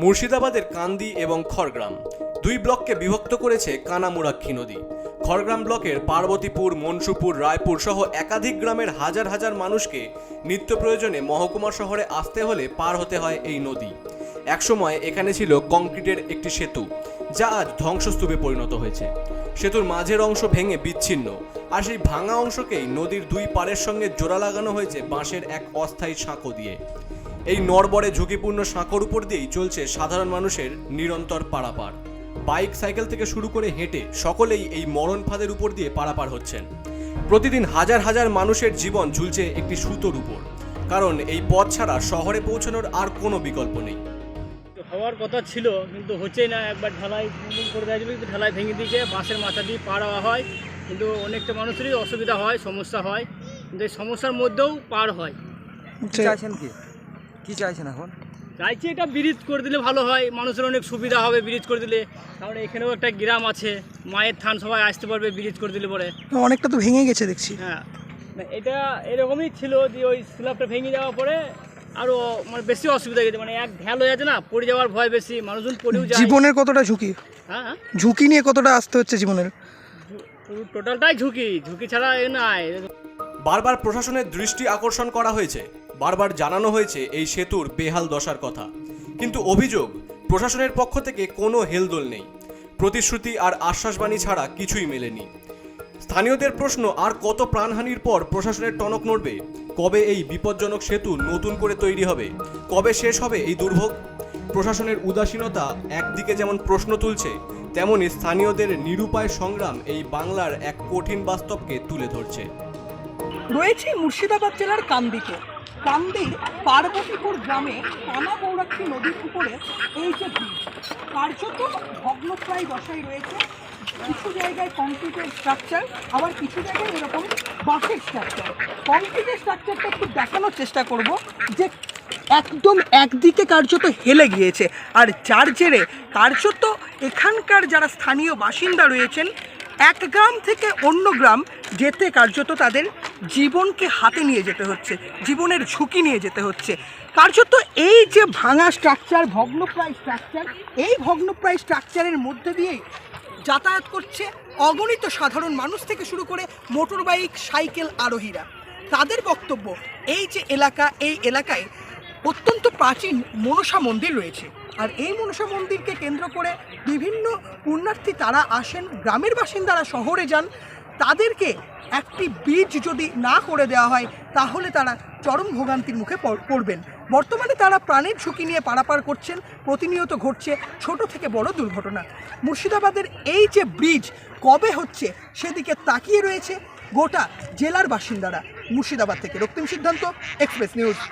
মুর্শিদাবাদের কান্দি এবং খড়গ্রাম। দুই ব্লককে বিভক্ত করেছে কানামুরাক্ষী নদী। খড়গ্রাম ব্লকের পার্বতীপুর, মনসুপুর, রায়পুর সহ একাধিক গ্রামের হাজার হাজার মানুষকে নিত্য প্রয়োজনে মহকুমা শহরে আসতে হলে পার হতে হয় এই নদী। একসময় এখানে ছিল কংক্রিটের একটি সেতু, যা আজ ধ্বংসস্তূপে পরিণত হয়েছে। সেতুর মাঝের অংশ ভেঙে বিচ্ছিন্ন, আর সেই ভাঙা অংশকেই নদীর দুই পাড়ের সঙ্গে জোড়া লাগানো হয়েছে বাঁশের এক অস্থায়ী সাঁকো দিয়ে। এই নরবরে ঝুঁকিপূর্ণ সাঁকোর উপর দিয়েই চলছে সাধারণ মানুষের নিরন্তর পারাপার। বাইক সাইকেল থেকে শুরু করে হেঁটে সকলেই এই মরণ ফাঁদের উপর দিয়ে পারাপার হচ্ছেন। প্রতিদিন হাজার হাজার মানুষের জীবন ঝুলছে একটি সুতোর উপর। কারণ এই পথ ছাড়া শহরে পৌঁছানোর আর কোনো বিকল্প নেই। হওয়ার কথা ছিল কিন্তু হচ্ছেই না। একবার ঢালাই করে দেওয়া কিন্তু ঢালাই ভেঙে দিয়েছে বাঁশের মাথা দিয়ে পার হওয়া হয়। কিন্তু অনেকটা মানুষেরই অসুবিধা হয় সমস্যা হয়। কিন্তু এই সমস্যার মধ্যেও পার হয়। চাইছেন কি? কি চাইছেন এখন? চাইছি এটা ব্রিজ করে দিলে ভালো হয় মানুষের অনেক সুবিধা হবে ব্রিজ করে দিলে। কারণ এখানেও একটা গ্রাম আছে মায়ের থান সবাই আসতে পারবে ব্রিজ করে দিলে পরে। অনেকটা তো ভেঙে গেছে দেখছি। হ্যাঁ এটা এরকমই ছিল যে ওই স্ল্যাবটা ভেঙে যাওয়ার পরে আরও মানে বেশি অসুবিধা হয়ে গেছে। মানে এক ঢ্যাল হয়ে যাচ্ছে না পড়ে যাওয়ার ভয় বেশি মানুষজন পড়েও যায়। জীবনের কতটা ঝুঁকি? হ্যাঁ হ্যাঁ। ঝুঁকি নিয়ে কতটা আসতে হচ্ছে জীবনের? টোটালটাই ঝুঁকি ঝুঁকি ছাড়া এ নাই। বারবার প্রশাসনের দৃষ্টি আকর্ষণ করা হয়েছে। বারবার জানানো হয়েছে এই সেতুর বেহাল দশার কথা। কিন্তু অভিযোগ, প্রশাসনের পক্ষ থেকে কোনো হেলদোল নেই। প্রতিশ্রুতি আর আশ্বাসবাণী ছাড়া কিছুই মেলেনি। স্থানীয়দের প্রশ্ন, আর কত প্রাণহানির পর প্রশাসনের টনক নড়বে? কবে এই বিপজ্জনক সেতু নতুন করে তৈরি হবে? কবে শেষ হবে এই দুর্ভোগ? প্রশাসনের উদাসীনতা একদিকে যেমন প্রশ্ন তুলছে, তেমনি স্থানীয়দের নিরুপায় সংগ্রাম এই বাংলার এক কঠিন বাস্তবকে তুলে ধরছে। রয়েছে মুর্শিদাবাদ জেলার কান্দিতে কান্দির পার্বতীপুর গ্রামে কানা গৌরাক্ষী নদীর উপরে এই যে ব্রিজ কার্যত ভগ্নপ্রায় দশায় রয়েছে। কিছু জায়গায় কংক্রিটের স্ট্রাকচার, আবার কিছু জায়গায় এরকম বাঁশের স্ট্রাকচার। কংক্রিটের স্ট্রাকচারটা একটু দেখানোর চেষ্টা করব যে একদম একদিকে কার্যত হেলে গিয়েছে। আর যার জেরে কার্যত এখানকার যারা স্থানীয় বাসিন্দা রয়েছেন, এক গ্রাম থেকে অন্য গ্রাম যেতে কার্যত তাদের জীবনকে হাতে নিয়ে যেতে হচ্ছে, জীবনের ঝুঁকি নিয়ে যেতে হচ্ছে। কার্যত এই যে ভাঙা স্ট্রাকচার ভগ্নপ্রায় স্ট্রাকচার এই ভগ্নপ্রায় স্ট্রাকচারের মধ্যে দিয়েই যাতায়াত করছে অগণিত সাধারণ মানুষ থেকে শুরু করে মোটর বাইক সাইকেল আরোহীরা। তাদের বক্তব্য, এই যে এলাকা, এই এলাকায় অত্যন্ত প্রাচীন মনসা মন্দির রয়েছে। আর এই মনসা মন্দিরকে কেন্দ্র করে বিভিন্ন পুণ্যার্থী তারা আসেন, গ্রামের বাসিন্দারা শহরে যান। তাদেরকে একটি বীজ যদি না করে দেওয়া হয়, তাহলে তারা চরম ভোগান্তির মুখে পড়- পড়বেন। বর্তমানে তারা প্রাণের ঝুঁকি নিয়ে পারাপার করছেন, প্রতিনিয়ত ঘটছে ছোট থেকে বড় দুর্ঘটনা। মুর্শিদাবাদের এই যে ব্রিজ কবে হচ্ছে সেদিকে তাকিয়ে রয়েছে গোটা জেলার বাসিন্দারা। মুর্শিদাবাদ থেকে রক্তিম সিদ্ধান্ত এক্সপ্রেস নিউজ